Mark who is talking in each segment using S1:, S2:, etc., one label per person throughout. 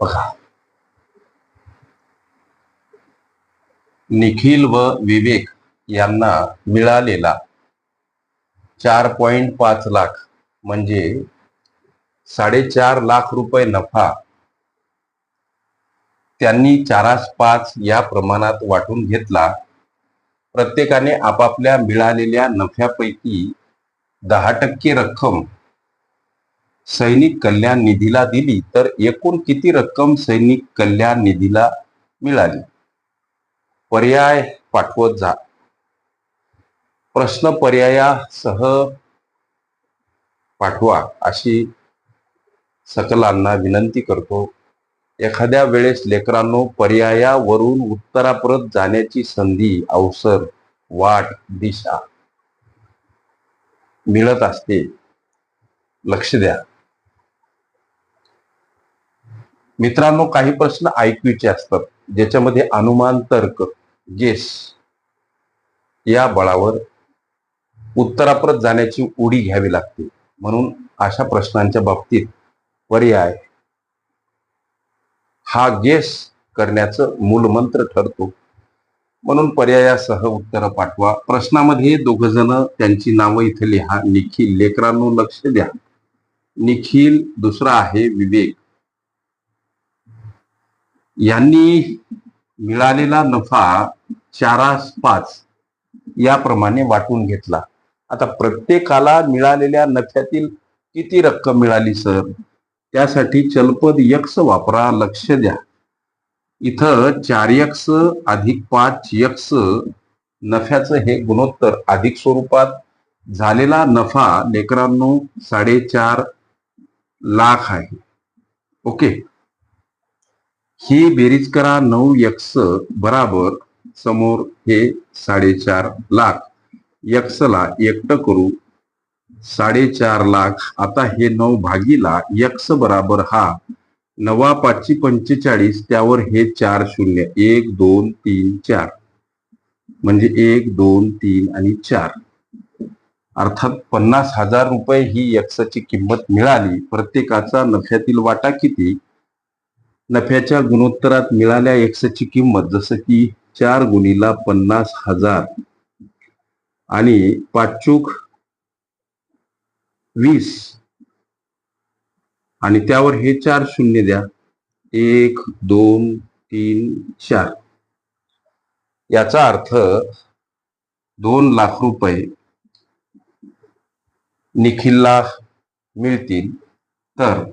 S1: बघा. निखिल व विवेक यांना मिळालेला चार पॉइंट पाच लाख म्हणजे साडेचार लाख रुपये नफा त्यांनी चारास पाच या प्रमाणात वाटून घेतला. प्रत्येकाने आपापल्या मिळालेल्या नफ्यापैकी दहा टक्के रक्कम सैनिक कल्याण निधीला दिली तर एकूण किती रक्कम सैनिक कल्याण निधीला मिळाली? पर्याय पाठवत जा. प्रश्न पर्यायासह पाठवा अशी सकलांना विनंती करतो. एखाद्या वेळेस लेकरांनो पर्यायावरून उत्तराप्रत जाण्याची संधी अवसर वाट दिशा मिळत असते. लक्ष द्या. मित्रांनो काही प्रश्न ऐकूचे असतात ज्याच्यामध्ये अनुमान तर्क गेस या बळावर उत्तराप्रत जाण्याची उडी घ्यावी लागते. म्हणून अशा प्रश्नांच्या बाबतीत पर्याय हा गेस करण्याचं मूलमंत्र ठरतो. म्हणून पर्यायासह उत्तर पाठवा. प्रश्नामध्ये दोघ जण त्यांची नावं इथे लिहा. निखिल लेकरांनो लक्ष द्या. निखिल दुसरा आहे विवेक. यांनी मिळालेला नफा चारास पाच याप्रमाणे वाटून घेतला. आता प्रत्येकाला मिळालेल्या नफ्यातील किती रक्कम मिळाली सर? त्यासाठी चलपद यक्स वापरा लक्ष द्या. इथं चार यक्स अधिक पाच यक्स नफ्याचं हे गुणोत्तर अधिक स्वरूपात झालेला नफा लेकरांनो साडेचार लाख आहे. ओके? ही बेरीज करा नऊ यक्स बराबर समोर हे साडेचार लाख. यक्सला एकटं करू. साडेचार लाख. आता हे नऊ भागीला यक्स बराबर हा. नवा पाचशे पंचेचाळीस त्यावर हे चार शून्य. एक दोन तीन चार. म्हणजे एक दोन तीन आणि चार. अर्थात पन्नास हजार रुपये ही यक्सची किंमत मिळाली. प्रत्येकाचा नफ्यातील वाटा किती? नफ्याच्या गुणोत्तरात मिळाल्या एक्सची किंमत जसं की चार गुणीला पन्नास हजार. आणि पाचूक वीस. आणि त्यावर हे चार शून्य द्या. एक दोन तीन चार. याचा अर्थ दोन लाख रुपये निखिलला मिळतील. तर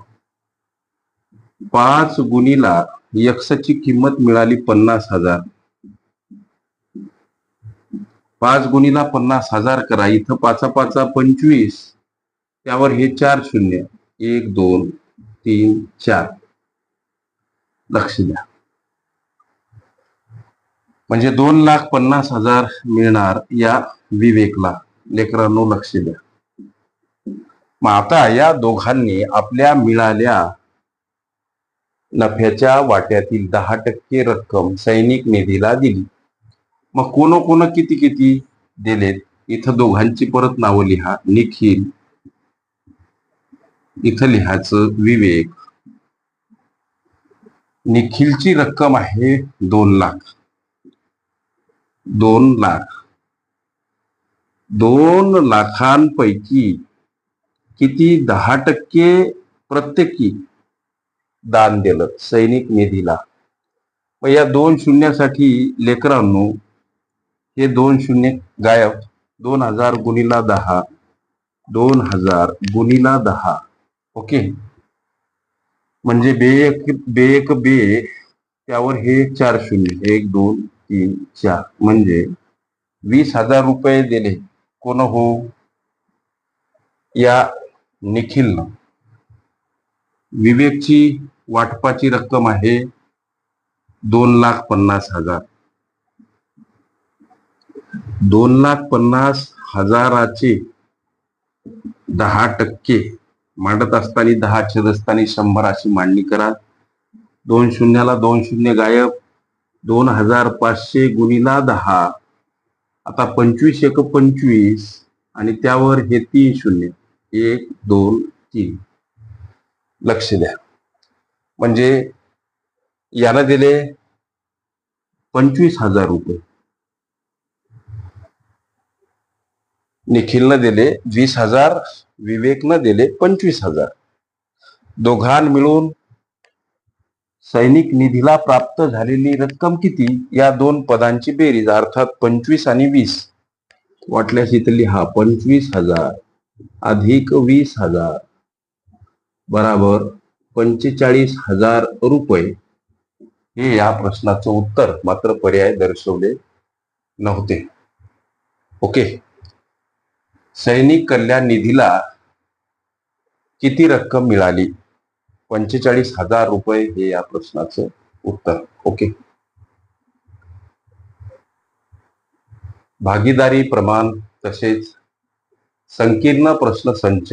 S1: पाच गुणीला यक्षची किंमत मिळाली पन्नास हजार. पाच गुणीला पन्नास हजार करा. इथं पाचा पाचा पंचवीस. त्यावर हे चार शून्य. एक दोन तीन चार. लक्ष द्या. म्हणजे दोन लाख पन्नास हजार मिळणार या विवेकला. लेकरांनो लक्ष द्या. मग आता या दोघांनी आपल्या मिळाल्या नफ्याच्या वाट्यातील दहा टक्के रक्कम सैनिक निधीला दिली. मग कोण कोण किती किती दिलेत? इथं दोघांची परत नावं लिहा. निखिल. इथं लिहायचं विवेक. निखिलची रक्कम आहे दोन लाख. दोन लाख. दोन लाखांपैकी किती? दहा टक्के प्रत्येकी. दान दिलं सैनिक निधीला. मग या दोन शून्यासाठी लेकरांनो हे दोन शून्य गायब. दोन हजार गुणीला दहा दोन हजार गुणीला दहा. ओके? म्हणजे बे एक बे एक बे त्यावर हे चार शून्य एक दोन तीन चार. म्हणजे वीस हजार रुपये दिले. कोण हो? या निखिलनं. विवेकची वाटपाची रक्कम आहे दोन लाख पन्नास हजार. दोन लाख पन्नास हजाराचे दहा टक्के मांडत असताना दहा छेदस्थानी शंभर अशी मांडणी करा. दोन शून्याला दोन शून्य गायब दोन हजार पाचशे गुणीला दहा. आता पंचवीस एक पंचवीस आणि त्यावर हे तीन शून्य. एक दोन तीन. लक्ष द्या. म्हणजे यानं दिले पंचवीस हजार रुपये. निखिलनं दिले वीस हजार विवेकनं दिले पंचवीस हजार. दोघां मिळून सैनिक निधीला प्राप्त झालेली रक्कम किती? या दोन पदांची बेरीज अर्थात पंचवीस आणि वीस. वाटल्यास इथं लिहा पंचवीस हजार अधिक वीस हजार. बराबर. पंचेचाळीस हजार रुपये हे या प्रश्नाचं उत्तर मात्र पर्याय दर्शवले नव्हते. ओके. सैनिक कल्याण निधीला किती रक्कम मिळाली? पंचेचाळीस हजार रुपये हे या प्रश्नाचं उत्तर. ओके. भागीदारी प्रमाण तसेच संकीर्ण प्रश्न संच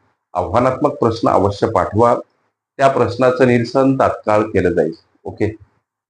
S1: आव्हानात्मक प्रश्न अवश्य पाठवा त्या प्रश्नाचं निरसन तात्काळ केलं जाईल. ओके?